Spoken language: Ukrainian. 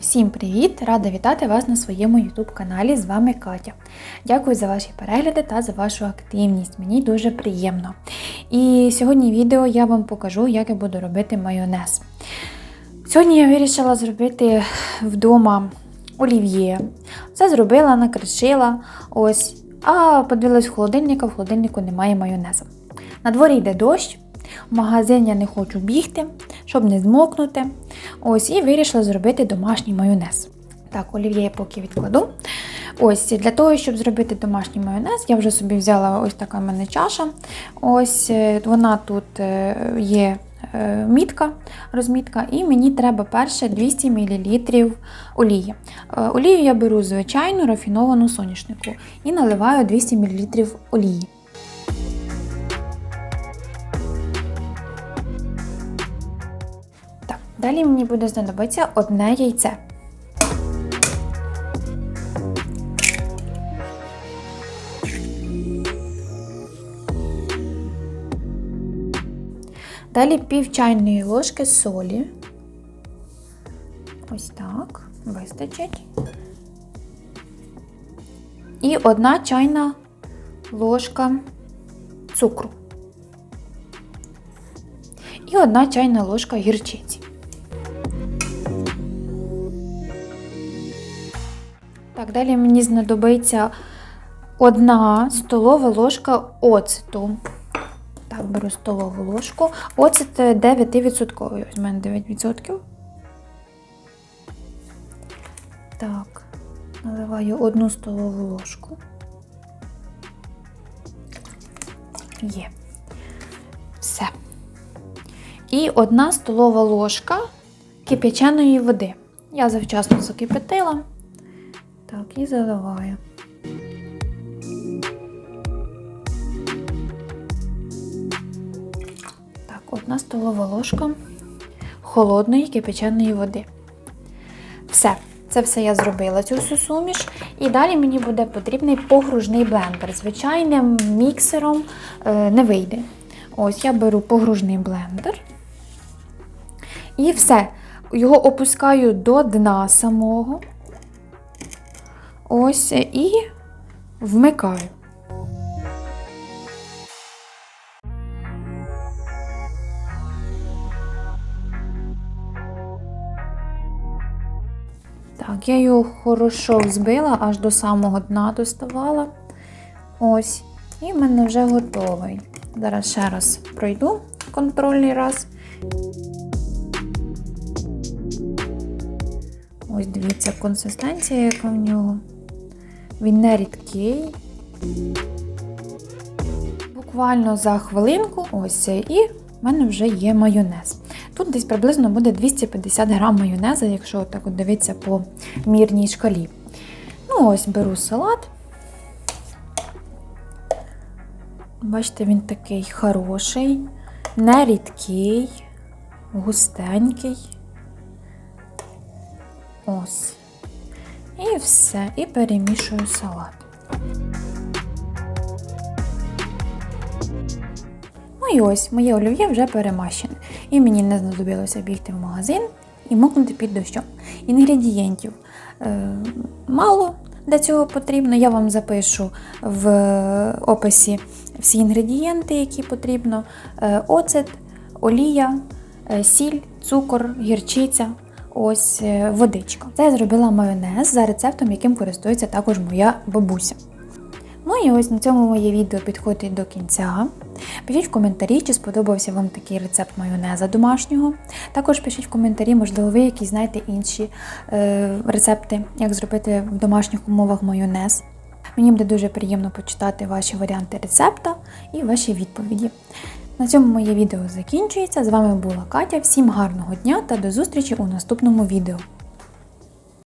Всім привіт! Рада вітати вас на своєму YouTube каналі. З вами Катя. Дякую за ваші перегляди та за вашу активність. Мені дуже приємно. І сьогодні відео я вам покажу, як я буду робити майонез. Сьогодні я вирішила зробити вдома олів'є. Це зробила, накришила. Ось. А подивилась в холодильник, а в холодильнику немає майонезу. На дворі йде дощ, в магазин я не хочу бігти, щоб не змокнути. Ось, і вирішила зробити домашній майонез. Так, олів'є я поки відкладу. Ось, для того, щоб зробити домашній майонез, я вже собі взяла ось така в мене чаша. Ось е, вона тут е, є е, мітка, розмітка, і мені треба перше 200 мл олії. Олію я беру звичайну рафіновану соняшнику і наливаю 200 мл олії. Далі мені буде знадобитися одне яйце. Далі пів чайної ложки солі. Ось так, вистачить. І одна чайна ложка цукру. І одна чайна ложка гірчиці. Так, далі мені знадобиться одна столова ложка оцету. Так, беру столову ложку. Оцет 9%. Ось в мене 9%. Так, наливаю одну столову ложку. Є. Все. І одна столова ложка кип'яченої води. Я завчасно закипятила. Так, і заливаю. Так, одна столова ложка холодної кипяченої води. Все. Це все я зробила цю всю суміш. І далі мені буде потрібний погружний блендер. Звичайним міксером е, не вийде. Ось я беру погружний блендер. І все. Його опускаю до дна самого. Ось і вмикаю. Так, я його хорошо взбила, аж до самого дна доставала. Ось. І в мене вже готовий. Зараз ще раз пройду контрольний раз. Ось дивіться, консистенція, яка в нього. Він не рідкий. Буквально за хвилинку, ось і в мене вже є майонез. Тут десь приблизно буде 250 грам майонезу, якщо так от дивитися по мірній шкалі. Ну, ось беру салат. Бачите, він такий хороший, не рідкий, густенький. Ось. І все. І перемішую салат. Ну і ось, моє олів'є вже перемащене. І мені не знадобилося бігти в магазин і мокнути під дощом. Інгредієнтів е, мало для цього потрібно. Я вам запишу в описі всі інгредієнти, які потрібно: Е, оцет, олія, е, сіль, цукор, гірчиця. Ось е, водичка. Це я зробила майонез за рецептом, яким користується також моя бабуся. Ну і ось на цьому моє відео підходить до кінця. Пишіть в коментарі, чи сподобався вам такий рецепт майонеза домашнього. Також пишіть в коментарі, можливо, ви якісь знаєте інші е, рецепти, як зробити в домашніх умовах майонез. Мені буде дуже приємно почитати ваші варіанти рецепта і ваші відповіді. На цьому моє відео закінчується. З вами була Катя. Всім гарного дня та до зустрічі у наступному відео.